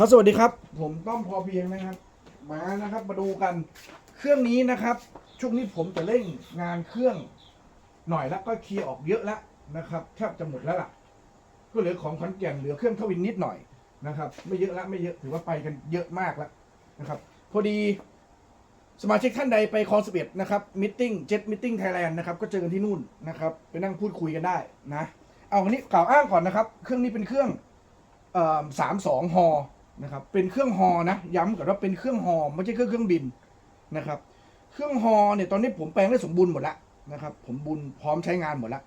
ครับสวัสดีครับ ผมต้อมพอเพียงนะครับ มานะครับมาดูกัน เครื่องนี้นะครับ ช่วงนี้ผมจะเร่งงานเครื่อง หน่อยแล้วก็เคลียร์ออกเยอะแล้วนะครับแทบจะหมดแล้วล่ะ ก็เหลือของขอนแก่นเหลือเครื่องทวินนิดหน่อยนะครับ ไม่เยอะละไม่เยอะถือว่าไปกันเยอะมากแล้วนะครับ พอดีสมาชิกท่านใดไปคอนสิบเอ็ดนะครับมิทติ้งเจ็ตมิทติ้งไทยแลนด์นะครับก็เจอกันที่นู่นนะครับ ไปนั่งพูดคุยกันได้นะ เอาอันนี้กล่าวอ้างก่อนนะครับ เครื่องนี้เป็นเครื่องสามสองฮอ นะครับ เป็นเครื่องฮอนะ ย้ำก่อนว่าเป็นเครื่องฮอไม่ใช่เครื่องเครื่องบินนะครับ เครื่องฮอเนี่ยตอนนี้ผมแปลงได้สมบูรณ์หมดแล้วนะครับ ผมบุญพร้อมใช้งานหมดแล้ว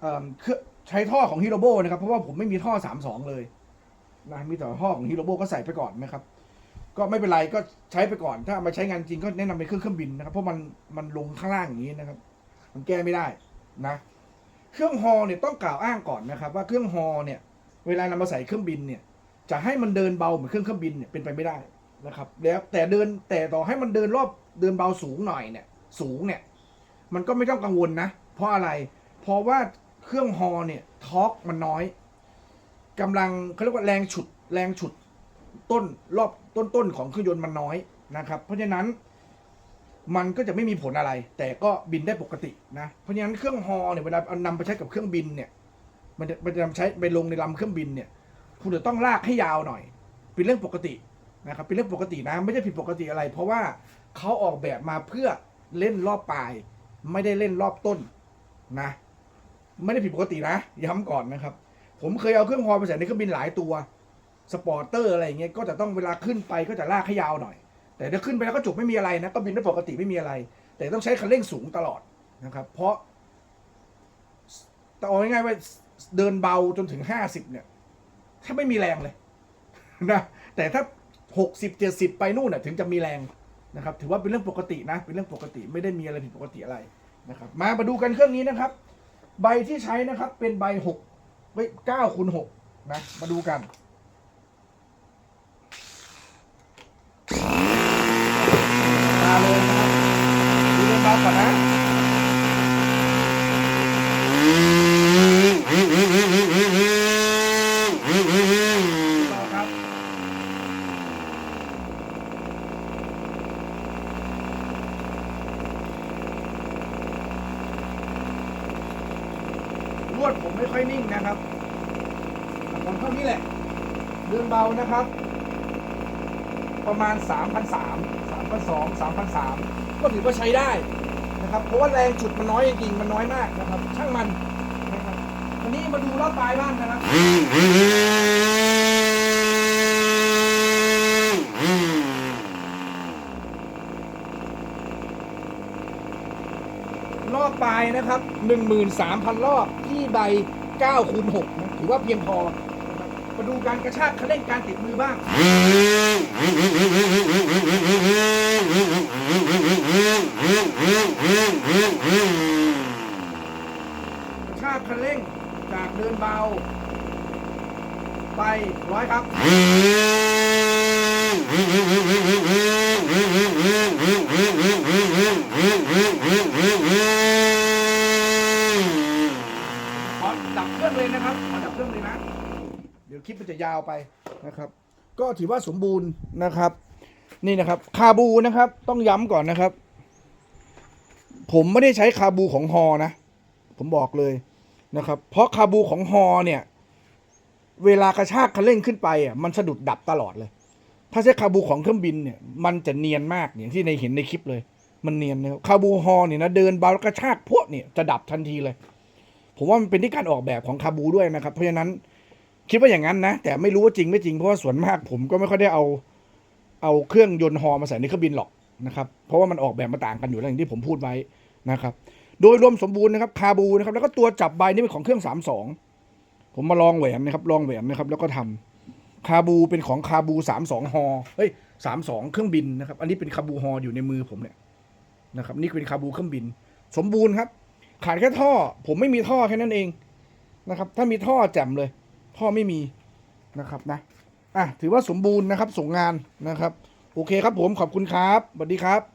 เอ่อเครื่องใช้ท่อของฮิโรโบนะครับ เพราะว่าผมไม่มีท่อสามสองเลยนะมีแต่ท่อของฮิโรโบก็ใส่ไปก่อนนะครับ ก็ไม่เป็นไรก็ใช้ไปก่อน ถ้ามาใช้งานจริงก็แนะนำเป็นเครื่องเครื่องบินนะครับ เพราะมันมันลงข้างล่างอย่างนี้นะครับ มันแก้ไม่ได้นะ เครื่องฮอเนี่ยต้องกล่าวอ้างก่อนนะครับ ว่าเครื่องฮอเนี่ย เวลานำมาใส่เครื่องบินเนี่ย จะให้มันเดินเบาเหมือนเครื่องเครื่องบินเนี่ยเป็นไปไม่ได้นะครับ แล้วแต่เดินแต่ต่อให้มันเดินรอบเดินเบาสูงหน่อยเนี่ยสูงเนี่ยมันก็ไม่ต้องกังวลนะ เพราะอะไร เพราะว่าเครื่องฮอเนี่ยทอร์กมันน้อยกำลังเขาเรียกว่าแรงฉุดแรงฉุดต้นรอบต้นต้นของเครื่องยนต์มันน้อยนะครับ เพราะฉะนั้นมันก็จะไม่มีผลอะไร แต่ก็บินได้ปกตินะ เพราะฉะนั้นเครื่องฮอเนี่ยเวลาเอานำไปใช้กับเครื่องบินเนี่ย มันจะมันจะนำใช้ไปลงในลำเครื่องบินเนี่ย คุณจะต้องลากให้ยาวหน่อย เป็นเรื่องปกตินะครับเป็นเรื่องปกตินะไม่ใช่ผิดปกติอะไร เพราะว่าเขาออกแบบมาเพื่อเล่นรอบปลาย ไม่ได้เล่นรอบต้นนะ ไม่ได้ผิดปกตินะย้ำก่อนนะครับ ผมเคยเอาเครื่องฮอไปใส่ในเครื่องบินหลายตัวสปอร์เตอร์อะไรอย่างเงี้ยก็จะต้องเวลาขึ้นไปก็จะลากให้ยาวหน่อย แต่ถ้าขึ้นไปแล้วก็จบไม่มีอะไรนะก็บินได้ปกติไม่มีอะไร แต่ต้องใช้คันเร่งสูงตลอดนะครับ เพราะแต่เอาง่ายๆว่าเดินเบาจนถึงห้าสิบเนี่ย ถ้าไม่มีแรงเลยนะแต่ถ้าหกสิบเจ็ดสิบไปนู่นน่ะถึงจะมีแรงนะครับ ถือว่าเป็นเรื่องปกตินะ เป็นเรื่องปกติไม่ได้มีอะไรผิดปกติอะไรนะครับ มามาดูกันเครื่องนี้นะครับ ใบที่ใช้นะครับ เป็นใบหกใบเก้าคูณหกนะ มาดูกันมาเลยนะครับดูเรื่องราก่อนนะต่อ ครับลวดผมไม่ค่อยนิ่งนะครับผมเท่านี้แหละเดินเบานะครับ ประมาณ3,003 3,002 3,003ก็ถือว่าใช้ได้นะครับ เพราะว่าแรงจุดมันน้อยจริงๆมันน้อยมากนะครับ ช่างมัน วันนี้มาดูรอบปลายบ้างนะครับรอบปลายนะครับ 13,000 รอบที่ใบ9คูณ6นะถือว่าเพียงพอ มาดูการกระชากคันเร่งการติดมือบ้างกระชากคันเร่ง จากเดินเบา ไปร้อยครับ ขอดับเครื่องเลยนะครับขอดับเครื่องเลยนะ เดี๋ยวคลิปมันจะยาวไปนะครับ ก็ถือว่าสมบูรณ์นะครับ นี่นะครับ คาบูนะครับ ต้องย้ำก่อนนะครับ ผมไม่ได้ใช้คาบูของฮอนะ ผมบอกเลย นะครับ เพราะคาบูของฮอเนี่ย เวลากระชากคันเร่งขึ้นไปอะมันสะดุดดับตลอดเลย ถ้าใช้คาบูของเครื่องบินเนี่ยมันจะเนียนมากอย่างที่ในเห็นในคลิปเลย มันเนียนนะครับคาบูฮอเนี่ยนะเดินเบาลกระชากพวกเนี่ยจะดับทันทีเลย ผมว่ามันเป็นที่การออกแบบของคาบูด้วยนะครับ เพราะฉะนั้นคิดว่าอย่างนั้นนะ แต่ไม่รู้ว่าจริงไม่จริงเพราะว่าส่วนมากผมก็ไม่ค่อยได้เอาเอาเครื่องยนต์ฮอมาใส่ในเครื่องบินหรอกนะครับ เพราะว่ามันออกแบบมาต่างกันอยู่แล้วอย่างที่ผมพูดไว้นะครับ โดยรวมสมบูรณ์นะครับคาบูนะครับแล้วก็ตัวจับใบนี่เป็นของเครื่องสามสองผมมาลองแหวนนะครับลองแหวนนะครับแล้วก็ทำคาบูเป็นของคาบูสามสองฮอเฮ้ยสามสองเครื่องบินนะครับ อันนี้เป็นคาบูฮออยู่ในมือผมเนี่ยนะครับนี่เป็นคาบูเครื่องบิน สมบูรณ์ครับ ขาดแค่ท่อ ผมไม่มีท่อแค่นั้นเองนะครับ ถ้ามีท่อแจ่มเลย ท่อไม่มีนะครับนะอะถือว่าสมบูรณ์นะครับส่งงานนะครับ โอเคครับผมขอบคุณครับสวัสดีครับ